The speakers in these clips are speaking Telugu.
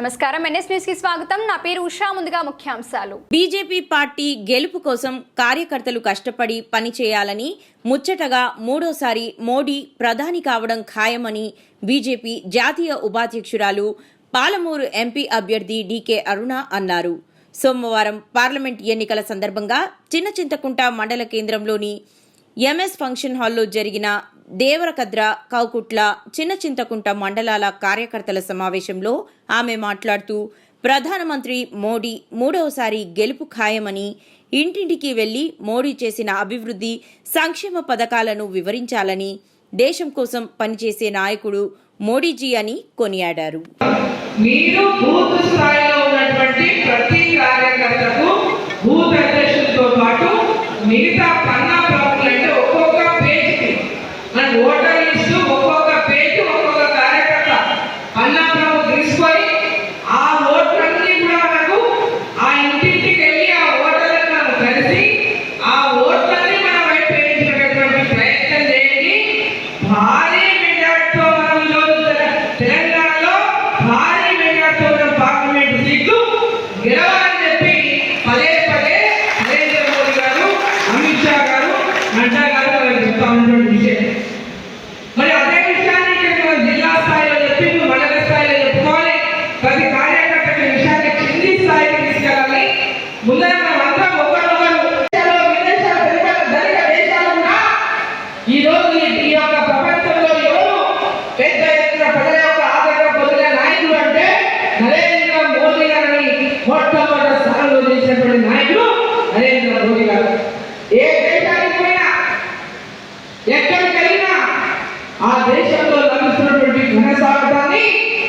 నమస్కారం. ఎన్ఎస్ న్యూస్కి స్వాగతం. నా పేరు ఉషా. ముందుగా ముఖ్యాంశాలు. బీజేపీ పార్టీ గెలుపు కోసం కార్యకర్తలు కష్టపడి పనిచేయాలని ముచ్చటగా మూడోసారి మోడీ ప్రధాని కావడం ఖాయమని బీజేపీ జాతీయ ఉపాధ్యక్షురాలు పాలమూరు ఎంపీ అభ్యర్థి డీకే అరుణ అన్నారు. సోమవారం పార్లమెంట్ ఎన్నికల సందర్భంగా చిన్న చింతకుంట మండల కేంద్రంలోని ఎంఎస్ ఫంక్షన్ హాల్లో జరిగిన దేవరకద్ర కౌకుట్ల చిన్న చింతకుంట మండలాల కార్యకర్తల సమావేశంలో ఆమె మాట్లాడుతూ ప్రధానమంత్రి మోడీ మూడవసారి గెలుపు ఖాయమని ఇంటింటికి వెళ్ళి మోడీ చేసిన అభివృద్ధి సంక్షేమ పథకాలను వివరించాలని దేశం కోసం పనిచేసే నాయకుడు మోడీజీ అని కొనియాడారు. మీరు తీసుకొని ఆ ఓట్లన్నీ కూడా మనకు ఆ ఇంటింటికి వెళ్ళి ఆ ఓటర్లను మనం కలిసి ఆ ఓట్లన్నీ మనం వైపు వేయించినటువంటి ప్రయత్నం చేయండి భారీ మెజార్టీతో మనం ఈరోజు తెలంగాణలో భారీ మెజార్టీతో మనం పార్లమెంట్ సీట్లు గెలవాలని చెప్పి పదే పదే నరేంద్ర మోడీ గారు అమిత్ షా గారు నడ్డా గారు చెప్తా ఉన్నటువంటి విషయం. మరి అదే విషయాన్ని జిల్లా స్థాయిలో చెప్పి నువ్వు మండల స్థాయిలో చెప్పుకోవాలి ప్రతి కార్యకర్తకి ఈ విషయాన్ని కింది స్థాయికి తీసుకెళ్ళాలి ముందర మనం అందరం ఒకరినొకరు దేశాల్లో, విదేశాల్లో పెరిగిన ధనిక దేశాలు కూడా ఈ రోజు ఈ ఈ యొక్క ప్రపంచంలో ఎవరు పెద్ద ఎత్తున ప్రజల యొక్క ఆదరణ పొందిన నాయకుడు అంటే నరేంద్ర మోదీ గారిని మొట్టమొదటి స్థానంలో చేసినటువంటి నాయకుడు నరేంద్ర మోదీ గారు ఏ దేశానికి పోయినా ఎక్కడికి వెళ్ళినా ఆ దేశంలో లభిస్తున్నటువంటి ఘన స్వాగతాన్ని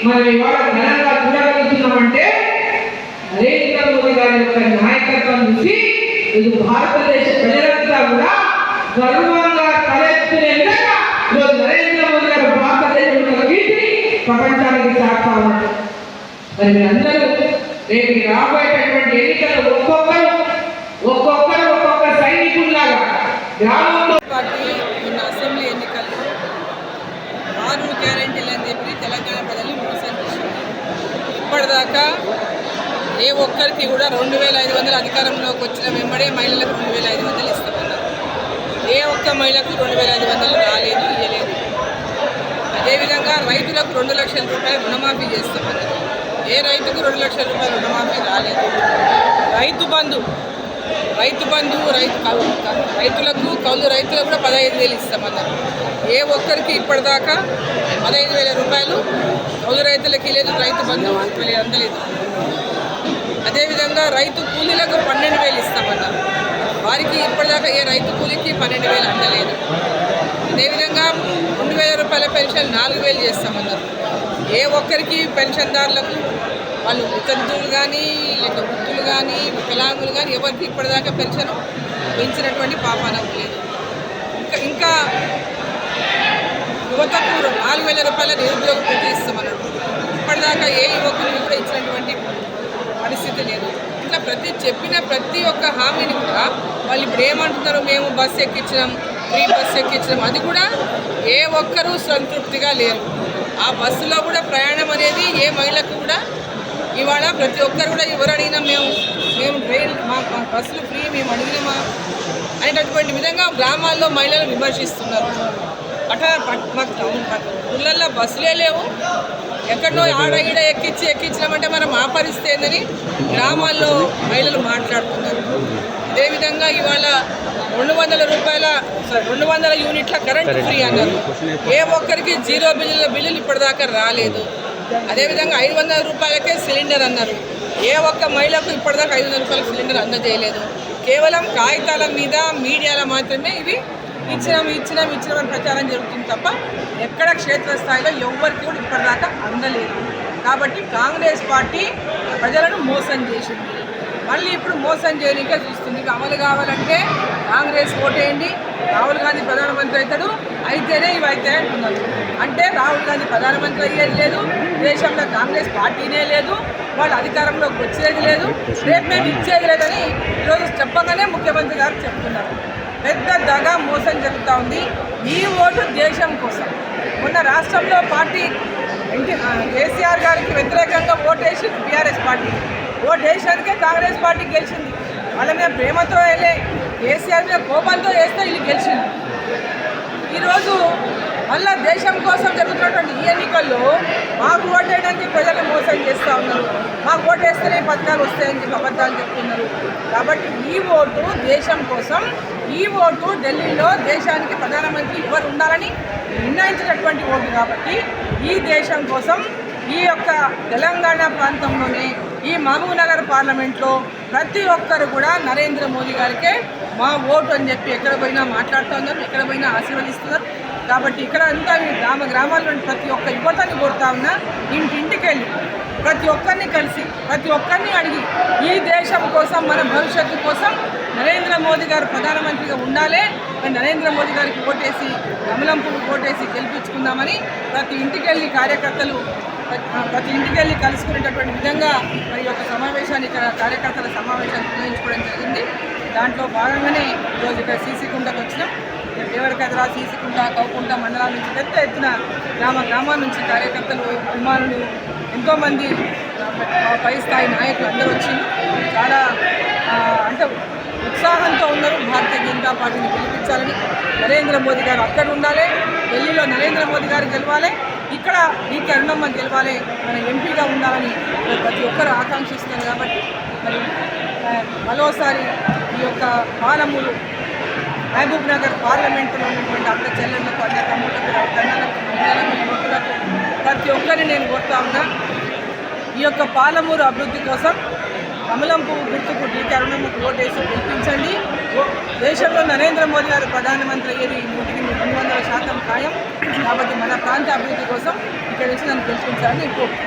మనం ఇవాళ ఘనంగా చూడగలుగుతున్నామంటే నరేంద్ర మోదీ గారి యొక్క నాయకత్వం చూసి ఇది భారతదేశ ప్రజలంతా కూడా గర్వంగా ప్రపంచానికి చాటుతా ఉన్నారు మరి మీరందరూ రేపు రాబోయేటటువంటి ఎన్నికలు ఒక్కొక్కరు ఒక్కొక్కరు ఒక్కొక్క సైనికుల్లాగా గ్రామంలో నిన్న అసెంబ్లీ ఎన్నికల్లో ఆరు గ్యారంటీలు అని చెప్పి తెలంగాణ ప్రజలు మోసం ఇప్పటిదాకా ఏ ఒక్కరికి కూడా రెండు వేల ఐదు వందల అధికారంలోకి వచ్చిన వెంబడే మహిళలకు రెండు వేల ఐదు వందలు ఇస్తామన్నారు. ఏ ఒక్క మహిళకు రెండు వేల ఐదు వందలు రాలేదు ఏ అదేవిధంగా రైతులకు రెండు లక్షల రూపాయలు రుణమాఫీ చేస్తామన్నారు ఏ రైతుకు రెండు లక్షల రూపాయలు రుణమాఫీ రాలేదు? రైతు బంధు రైతు బంధు రైతు రైతులకు కౌలు రైతులకు కూడా పదహైదు వేలు ఇస్తామన్నారు. ఏ ఒక్కరికి ఇప్పటిదాకా పదహైదు వేల రూపాయలు కౌలు రైతులకి లేదు రైతు బంధు అందలేదు అదేవిధంగా రైతు కూలీలకు పన్నెండు వేలు ఇస్తామన్నారు. వారికి ఇప్పటిదాకా ఏ రైతు కూలికి పన్నెండు వేలు అందలేదు. అదేవిధంగా రెండు వేల రూపాయల పెన్షన్ నాలుగు వేలు చేస్తామన్నారు. ఏ ఒక్కరికి పెన్షన్దారులకు వాళ్ళు ఉతంతులు కానీ లేక వృద్ధులు కానీ వికలాంగులు కానీ ఎవరికి ఇప్పటిదాకా పెన్షన్ పెంచినటువంటి పాపాన లేదు. ఇంకా ఇంకా యువతకు నాలుగు వేల రూపాయల నిరుద్యోగ వృత్తి ఇస్తామన్నారు. ఇప్పటిదాకా ఏ యువకులు కూడా ఇచ్చినటువంటి పరిస్థితి లేదు. ఇట్లా ప్రతి చెప్పిన ప్రతి ఒక్క హామీని కూడా వాళ్ళు ఇప్పుడు ఏమంటున్నారు మేము బస్సు ఎక్కించినాం ఫ్రీ బస్సు ఎక్కించడం అది కూడా ఏ ఒక్కరూ సంతృప్తిగా లేరు. ఆ బస్సులో కూడా ప్రయాణం అనేది ఏ మహిళకు కూడా ఇవాళ ప్రతి ఒక్కరు కూడా ఎవరు అడిగినా మేము మేము ట్రైన్ మా బస్సులు ఫ్రీ మేము అడిగినామా అనేటటువంటి విధంగా గ్రామాల్లో మహిళలు విమర్శిస్తున్నారు. అట పట్- మాకు టౌన్ ఊళ్ళల్లో బస్సులే లేవు. ఎక్కడో ఆడ ఈడ ఎక్కించి ఎక్కించినామంటే మనం ఆ పరిస్థితి ఏందని గ్రామాల్లో మహిళలు మాట్లాడుతున్నారు. అదేవిధంగా ఇవాళ రెండు వందల రూపాయల రెండు వందల యూనిట్ల కరెంట్ ఫ్రీ అన్నారు. ఏ ఒక్కరికి జీరో బిల్లుల బిల్లులు ఇప్పటిదాకా రాలేదు. అదేవిధంగా ఐదు వందల రూపాయలకే సిలిండర్ అన్నారు. ఏ ఒక్క మహిళకు ఇప్పటిదాకా ఐదు వందల రూపాయల సిలిండర్ అందజేయలేదు. కేవలం కాగితాల మీద మీడియాలో మాత్రమే ఇవి ఇచ్చినాం ఇచ్చినాం ఇచ్చినాం అని ప్రచారం జరుగుతుంది తప్ప ఎక్కడ క్షేత్రస్థాయిలో ఎవరికి కూడా ఇప్పటిదాకా అందలేదు. కాబట్టి కాంగ్రెస్ పార్టీ ప్రజలను మోసం చేసింది. మళ్ళీ ఇప్పుడు మోసం చేయడానికే చూస్తుంది. ఇక అమలు కావాలంటే కాంగ్రెస్ ఓటేయండి. రాహుల్ గాంధీ ప్రధానమంత్రి అవుతాడు. అయితేనే ఇవి అయితే అంటున్నారు. అంటే రాహుల్ గాంధీ ప్రధానమంత్రి అయ్యేది లేదు. దేశంలో కాంగ్రెస్ పార్టీనే లేదు. వాళ్ళు అధికారంలోకి వచ్చేది లేదు. రేపు మేము ఇచ్చేది లేదని ఈరోజు చెప్పగానే ముఖ్యమంత్రి గారు చెప్తున్నారు. పెద్ద దగ మోసం జరుగుతూ ఉంది. ఈ ఓటు దేశం కోసం. మొన్న రాష్ట్రంలో పార్టీ ఎన్టీ కేసీఆర్ గారికి వ్యతిరేకంగా ఓటేసింది బీఆర్ఎస్ పార్టీ. ఓటేసినందుకే కాంగ్రెస్ పార్టీ గెలిచింది. వాళ్ళ మీద ప్రేమతో వెళ్ళే కేసీఆర్ మీద కోపంతో వేస్తే వీళ్ళు గెలిచింది ఈరోజు మళ్ళా దేశం కోసం జరుగుతున్నటువంటి ఈ ఎన్నికల్లో మాకు ఓటేయడానికి ప్రజలను మోసం చేస్తూ ఉన్నారు. మాకు ఓటేస్తేనే పథకాలు వస్తాయని చెప్పి అబద్ధాలు చెప్తున్నారు. కాబట్టి ఈ ఓటు దేశం కోసం ఈ ఓటు ఢిల్లీలో దేశానికి ప్రధానమంత్రి ఎవరు ఉండాలని నిర్ణయించినటువంటి ఓటు కాబట్టి ఈ దేశం కోసం ఈ యొక్క తెలంగాణ ప్రాంతంలోనే ఈ మహబూబ్నగర్ పార్లమెంట్లో ప్రతి ఒక్కరు కూడా నరేంద్ర మోదీ గారికే మా ఓటు అని చెప్పి ఎక్కడ పోయినా మాట్లాడుతూ ఉన్నారు ఎక్కడ పోయినా ఆశీర్వదిస్తున్నారు. కాబట్టి ఇక్కడ అంతా గ్రామ గ్రామాల్లోని ప్రతి ఒక్క యువతని కోరుతా ఉన్నా ఇంటింటికి వెళ్ళి ప్రతి ఒక్కరిని కలిసి ప్రతి ఒక్కరిని అడిగి ఈ దేశం కోసం మన భవిష్యత్తు కోసం నరేంద్ర మోదీ గారు ప్రధానమంత్రిగా ఉండాలే. నరేంద్ర మోదీ గారికి ఓటేసి కమలం ఓటేసి గెలిపించుకుందామని ప్రతి ఇంటికి వెళ్ళి కార్యకర్తలు ప్రతి ఇంటికి వెళ్ళి కలుసుకునేటటువంటి విధంగా మరి యొక్క సమావేశాన్ని ఇక్కడ కార్యకర్తల సమావేశాన్ని నిర్వహించుకోవడం జరిగింది. దాంట్లో భాగంగానే ఈరోజు ఇక్కడ సీసీకుంటకు వచ్చినాం. దేవరకద్ర సీసీకుంట కౌకుంట మండలాల నుంచి పెద్ద ఎత్తున గ్రామ గ్రామాల నుంచి కార్యకర్తలు అభిమానులు ఎంతోమంది పై స్థాయి నాయకులు అందరూ వచ్చి చాలా అంటే ఉత్సాహంతో ఉన్నారు. భారతీయ జనతా పార్టీని గెలిపించాలని నరేంద్ర మోదీ గారు అక్కడ ఉండాలి ఢిల్లీలో నరేంద్ర మోదీ గారు గెలవాలి ఇక్కడ ఈ అరుణమ్మ గెలవాలి మన ఎంపీగా ఉండాలని ప్రతి ఒక్కరు ఆకాంక్షిస్తున్నారు కాబట్టి మరి మరోసారి యొక్క పాలమూరు మహబూబ్ నగర్ పార్లమెంటులో ఉన్నటువంటి అక్క చెల్లెళ్ళకు అన్న తమ్ముళ్ళకు అన్నలకు మహిళలకు యువకులకు ప్రతి ఒక్కరిని నేను కోరుతా ఉన్నా. ఈ యొక్క పాలమూరు అభివృద్ధి కోసం కమలంపు గుర్తుకు డీకే అరుణమ్మకు ఓటేసి గెలిపించండి. దేశంలో నరేంద్ర మోదీ గారు ప్రధానమంత్రి అయ్యేది నూటికి రెండు వందల శాతం ఖాయం. కాబట్టి మన ప్రాంత అభివృద్ధి కోసం ఇక్కడ నుంచి నన్ను గెలిపించాలని కోరుతున్నాను